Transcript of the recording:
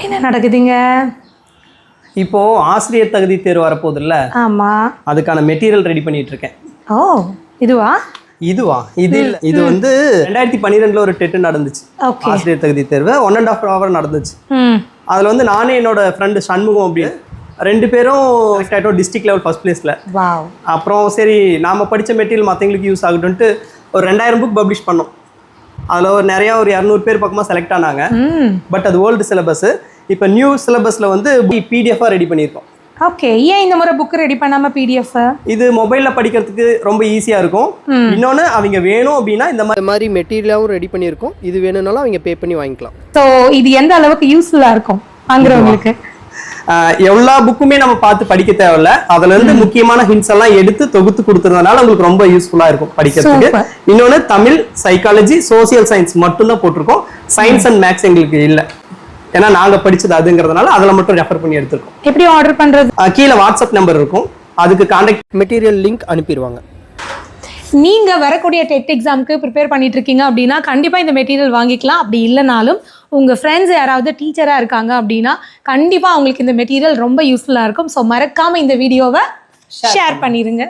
என்ன நடக்குதுங்க? இப்போ ஆசிரியர் தகுதி தேர்வு வரப்போகுதுல்ல? ஆமாம் அதுக்கான மெட்டீரியல் ரெடி பண்ணிட்டு இருக்கேன் ஓ இதுவா? இதுவா? இது இல்ல. இது வந்து ரெண்டாயிரத்தி பன்னிரெண்டுல ஒரு டெட்டு நடந்துச்சு. ஆசிரியர் தகுதி தேர்வு ஒன் அண்ட் ஆஃப் ஹவர் நடந்துச்சு. அதுல வந்து நானே என்னோட ஃப்ரெண்டு சண்முகம் அப்படி ரெண்டு பேரும் ஆயிட்டோம் டிஸ்ட்ரிக்ட் லெவல் ஃபர்ஸ்ட் பிளேஸ்ல அப்புறம் சரி நாம படிச்ச மெட்டீரியல் மற்றவங்களுக்கு யூஸ் ஆகட்டும்ட்டு ஒரு ரெண்டாயிரம் புக் பப்ளிஷ் பண்ணோம். அதில் ஒரு நிறையா ஒரு இரநூறு பேர் பக்கமாக செலக்ட் ஆனாங்க. ம். பட் அது ஓல்டு சிலபஸ் இப்போ நியூ சிலபஸில் வந்து பிடிஎஃபாக ரெடி பண்ணியிருக்கோம். ஓகே ஏன் இந்த முறை புக் ரெடி பண்ணாமல் பிடிஎஃப் இது மொபைலில் படிக்கிறதுக்கு ரொம்ப ஈஸியாக இருக்கும். இன்னொன்று அவங்க வேணும் அப்படின்னா இந்த மாதிரி மாதிரி மெட்டீரியலாகவும் ரெடி பண்ணியிருக்கோம். இது வேணும்னாலும் அவங்க பே பண்ணி வாங்கிக்கலாம். ஸோ இது எந்த அளவுக்கு யூஸ்ஃபுல்லாக இருக்கும்? வாங்குறவங்களுக்கு. எல்லா புக்குமே நம்ம பார்த்து படிக்க தேவையில்ல. அதுல இருந்து முக்கியமான ஹிண்ட்ஸ் எல்லாம் எடுத்து தொகுத்து கொடுத்துறதுனால உங்களுக்கு ரொம்ப யூஸ்ஃபுல்லா இருக்கும் படிக்கிறதுக்கு. இன்னொன்னு தமிழ் சைக்காலஜி சோசியல் சயின்ஸ் மட்டும் தான் போட்டிருக்கோம். சயின்ஸ் அண்ட் மேக்ஸ் எங்களுக்கு இல்ல. ஏன்னா நாங்க படிச்சது அதுங்கிறதுனால அதுல மட்டும் ரெஃபர் பண்ணி எடுத்திருக்கோம். எப்படி ஆர்டர் பண்ணுறது ஆஹ் கீழே வாட்ஸ்அப் நம்பர் இருக்கும். அதுக்கு கான்டாக்ட் மெட்டீரியல் லிங்க் அனுப்பிடுவாங்க. நீங்கள் வரக்கூடிய டெட் எக்ஸாமுக்கு ப்ரிப்பேர் பண்ணிட்டு இருக்கீங்க அப்படின்னா கண்டிப்பாக இந்த மெட்டீரியல் வாங்கிக்கலாம். அப்படி இல்லைனாலும் உங்கள் ஃப்ரெண்ட்ஸ் யாராவது டீச்சராக இருக்காங்க அப்படின்னா கண்டிப்பாக அவங்களுக்கு இந்த மெட்டீரியல் ரொம்ப யூஸ்ஃபுல்லாக இருக்கும். ஸோ மறக்காமல் இந்த வீடியோவை ஷேர் பண்ணிடுங்க